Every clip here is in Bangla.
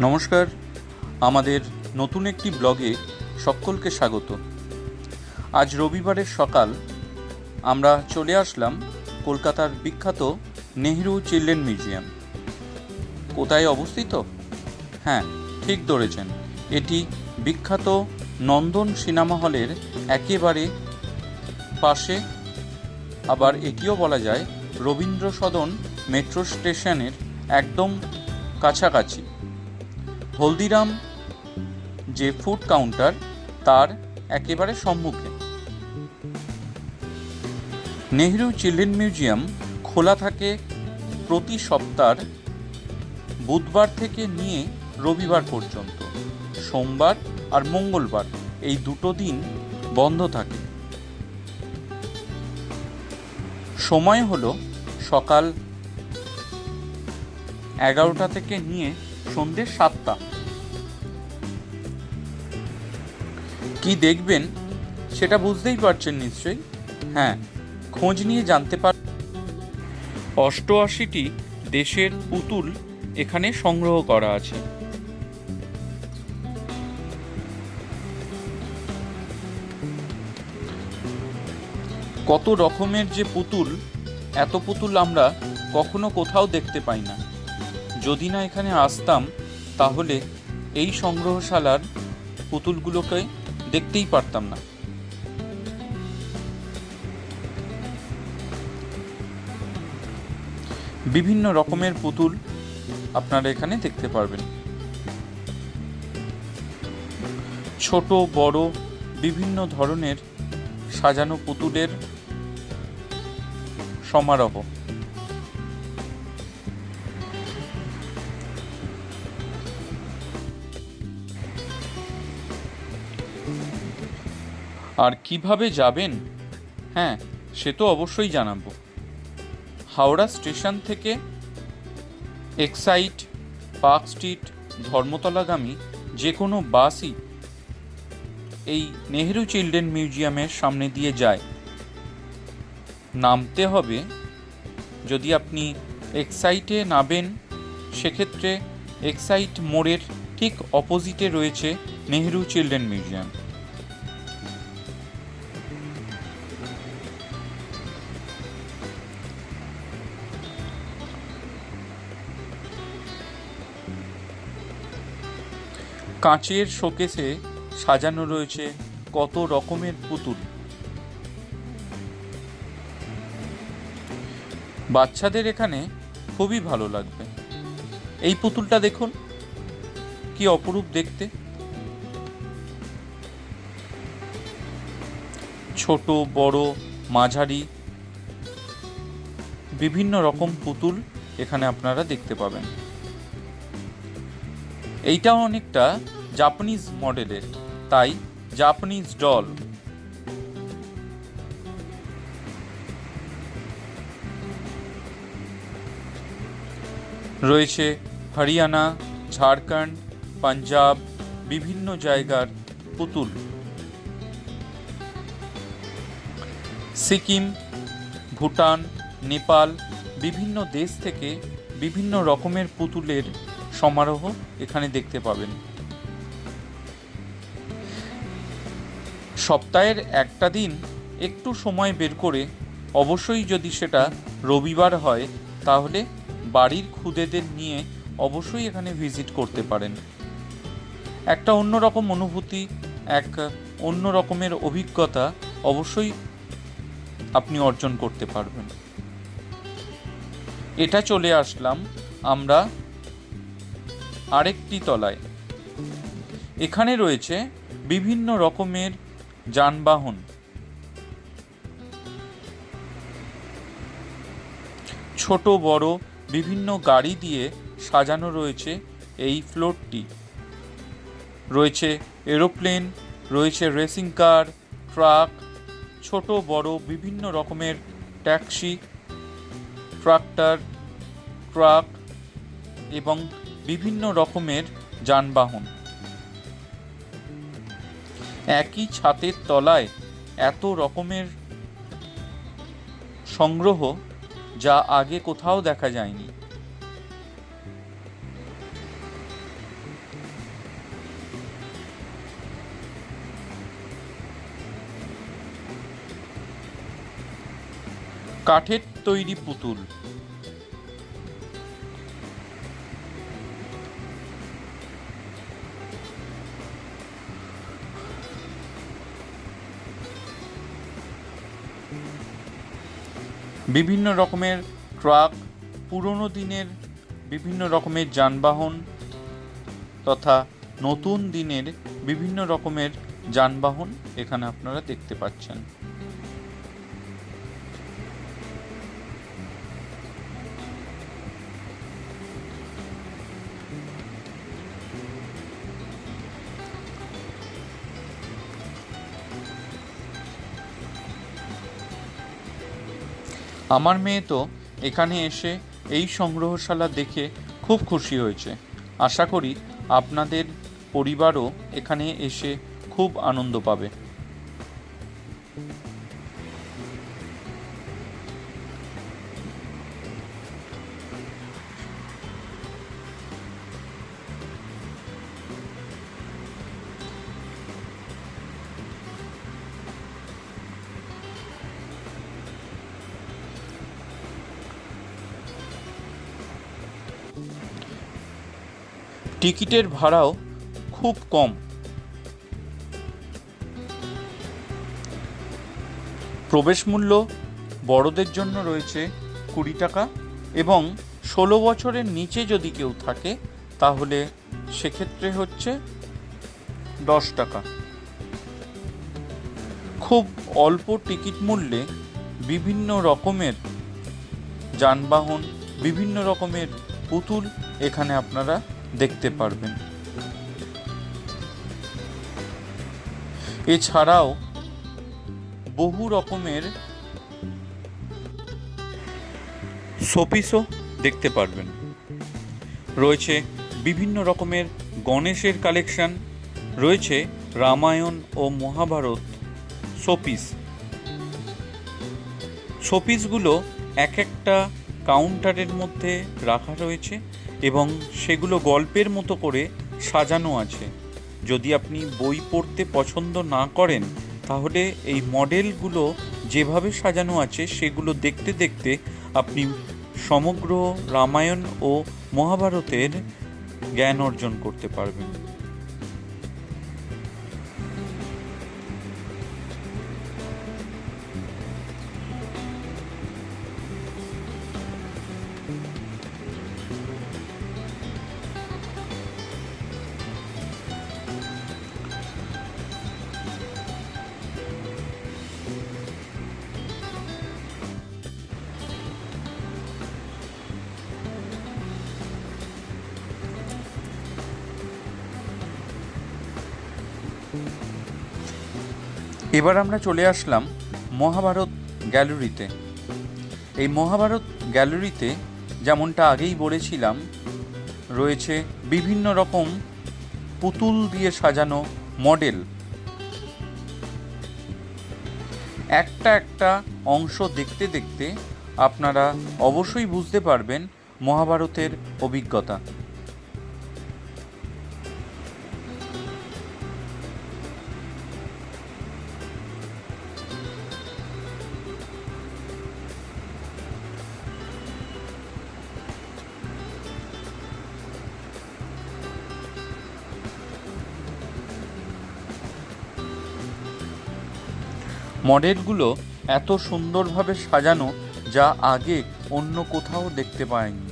নমস্কার। আমাদের নতুন একটি ব্লগে সকলকে স্বাগত। আজ রবিবারের সকাল, আমরা চলে আসলাম কলকাতার বিখ্যাত নেহেরু চিলড্রেন মিউজিয়াম। কোথায় অবস্থিত? হ্যাঁ ঠিক ধরেছেন। এটি বিখ্যাত নন্দন সিনেমা হলের একেবারে পাশে। আবার এটিও বলা যায় রবীন্দ্র সদন মেট্রো স্টেশনের একদম কাছাকাছি। হলদিরাম যে ফুড কাউন্টার তার একেবারে সম্মুখে। নেহরু চিলড্রেন মিউজিয়াম খোলা থাকে প্রতি সপ্তাহ বুধবার থেকে নিয়ে রবিবার পর্যন্ত। সোমবার আর মঙ্গলবার এই দুটো দিন বন্ধ থাকে। সময় হলো সকাল এগারোটা থেকে নিয়ে সন্ধ্যে সাতটা। কি দেখবেন সেটা বুঝতেই পারছেন নিশ্চয়ই? হ্যাঁ খোঁজ নিয়ে জানতে পার অষ্টআশিটি দেশের পুতুল এখানে সংগ্রহ করা আছে। কত রকমের যে পুতুল, এত পুতুল আমরা কখনো কোথাও দেখতে পাই না। যদি না এখানে আসতাম, তাহলে এই সংগ্রহশালার পুতুলগুলোকে দেখতেই পারতাম না। বিভিন্ন রকমের পুতুল আপনারা এখানে দেখতে পারবেন। ছোট, বড়, বিভিন্ন ধরনের সাজানো পুতুলের সমারোহ। আর কীভাবে যাবেন? হ্যাঁ সে তো অবশ্যই জানাব। হাওড়া স্টেশন থেকে এক্সাইট, পার্ক স্ট্রিট, ধর্মতলাগামী যে কোনো বাসই এই নেহেরু চিলড্রেন মিউজিয়ামের সামনে দিয়ে যায়। নামতে হবে। যদি আপনি এক্সাইটে নামেন, সেক্ষেত্রে এক্সাইট মোড়ের ঠিক অপোজিটে রয়েছে নেহেরু চিলড্রেন মিউজিয়াম। কাঁচের শোকেসে সাজানো রয়েছে কত রকমের পুতুল। বাচ্চাদের এখানে খুবই ভালো লাগবে। এই পুতুলটা দেখুন, কি অপরূপ দেখতে। ছোট, বড়, মাঝারি, বিভিন্ন রকম পুতুল এখানে আপনারা দেখতে পাবেন। এইটাও অনেকটা জাপানিজ মডেলের তাই জাপানিজ ডল রয়েছে হরিয়ানা ঝাড়খণ্ড পাঞ্জাব বিভিন্ন জায়গার পুতুল। সিকিম, ভুটান, নেপাল, বিভিন্ন দেশ থেকে বিভিন্ন রকমের পুতুলের সমারোহ এখানে দেখতে পাবেন। সপ্তাহের একটা দিন একটু সময় বের করে অবশ্যই যদি সেটা রবিবার হয়, তাহলে বাড়ির খুদেদের নিয়ে অবশ্যই এখানে ভিজিট করতে পারেন। একটা অন্যরকম অনুভূতি, এক অন্য রকমের অভিজ্ঞতা অবশ্যই আপনি অর্জন করতে পারবেন। এটা চলে আসলাম আমরা আরেকটি তলায়। এখানে রয়েছে বিভিন্ন রকমের যানবাহন। ছোট, বড় বিভিন্ন গাড়ি দিয়ে সাজানো রয়েছে এই ফ্লোরটি। রয়েছে এরোপ্লেন, রয়েছে রেসিং কার, ট্রাক, ছোট, বড় বিভিন্ন রকমের ট্যাক্সি, ট্রাক্টর, ট্রাক এবং বিভিন্ন রকমের যানবাহন। একই ছাতের তলায় এত রকমের সংগ্রহ যা আগে কোথাও দেখা যায়নি। কাঠের তৈরি পুতুল। বিভিন্ন রকমের ট্রাক, পুরনো দিনের বিভিন্ন রকমের যানবাহন তথা নতুন দিনের বিভিন্ন রকমের যানবাহন এখানে আপনারা দেখতে পাচ্ছেন। আমার মেয়ে তো এখানে এসে এই সংগ্রহশালা দেখে খুব খুশি হয়েছে। আশা করি আপনাদের পরিবারও এখানে এসে খুব আনন্দ পাবে। টিকিটের ভাড়াও খুব কম। প্রবেশ মূল্য বড়দের জন্য রয়েছে কুড়ি টাকা এবং ষোলো বছরের নিচে যদি কেউ থাকে, তাহলে সেক্ষেত্রে হচ্ছে দশ টাকা। খুব অল্প টিকিট মূল্যে বিভিন্ন রকমের যানবাহন, বিভিন্ন রকমের পুতুল এখানে আপনারা দেখতে পারবেন। এছাড়াও বহু রকমের শোপিসও দেখতে পারবেন। রয়েছে বিভিন্ন রকমের গণেশের কালেকশন, রয়েছে রামায়ণ ও মহাভারত শোপিস। শোপিসগুলো এক একটা কাউন্টারের মধ্যে রাখা রয়েছে। এবং সেগুলো গল্পের মতো করে সাজানো আছে। যদি আপনি বই পড়তে পছন্দ না করেন, তাহলে এই মডেলগুলো যেভাবে সাজানো আছে, সেগুলো দেখতে দেখতে আপনি সমগ্র রামায়ণ ও মহাভারতের জ্ঞান অর্জন করতে পারবেন। এবার আমরা চলে আসলাম মহাভারত গ্যালারিতে। এই মহাভারত গ্যালারিতে যেমনটা আগেই বলেছিলাম, রয়েছে বিভিন্ন রকম পুতুল দিয়ে সাজানো মডেল। একটা একটা অংশ দেখতে দেখতে আপনারা অবশ্যই বুঝতে পারবেন মহাভারতের অভিজ্ঞতা। মডেলগুলো এত সুন্দরভাবে সাজানো যা আগে অন্য কোথাও দেখতে পাইনি।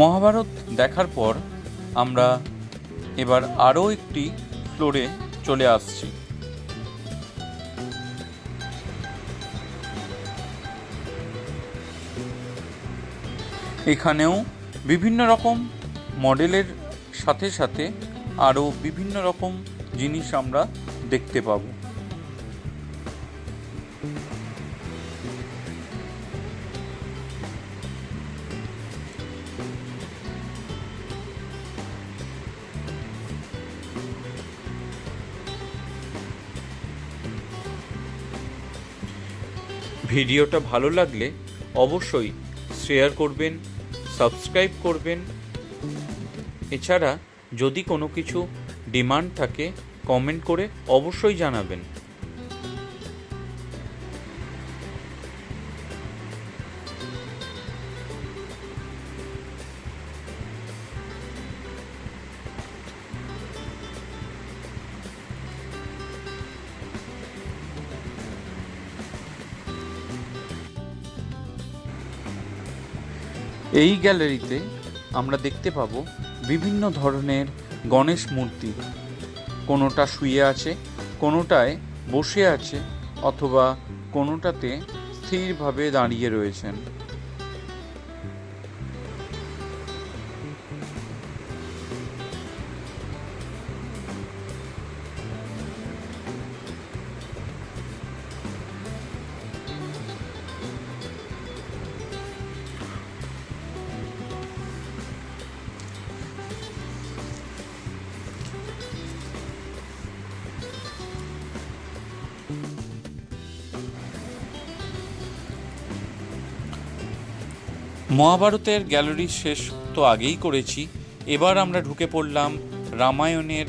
মহাভারত দেখার পর আমরা এবার আরও একটি ফ্লোরে চলে আসছি। এখানেও বিভিন্ন রকম মডেলের সাথে সাথে আরও বিভিন্ন রকম জিনিস আমরা দেখতে পাবো। ভিডিওটা ভালো লাগলে অবশ্যই শেয়ার করবেন সাবস্ক্রাইব করবেন। এছাড়া যদি কোনো কিছু ডিমান্ড থাকে কমেন্ট করে অবশ্যই জানাবেন। এই গ্যালারিতে আমরা দেখতে পাব বিভিন্ন ধরনের গণেশ মূর্তি। কোনোটা শুয়ে আছে, কোনোটায় বসে আছে, অথবা কোনোটাতে স্থিরভাবে দাঁড়িয়ে রয়েছেন। মহাভারতের গ্যালারি শেষ তো আগেই করেছি, এবার আমরা ঢুকে পড়লাম রামায়ণের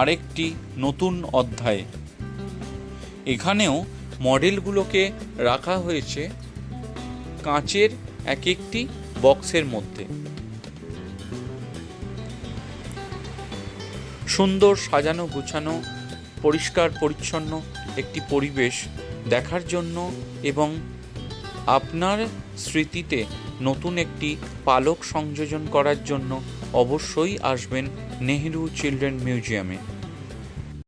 আরেকটি নতুন অধ্যায়ে। এখানেও মডেলগুলোকে রাখা হয়েছে কাঁচের এক একটি বক্সের মধ্যে। সুন্দর সাজানো গুছানো, পরিষ্কার পরিচ্ছন্ন একটি পরিবেশ দেখার জন্য এবং আপনার স্মৃতিতে নতুন একটি পালক সংযোজন করার জন্য অবশ্যই আসবেন নেহেরু চিলড্রেন মিউজিয়ামে।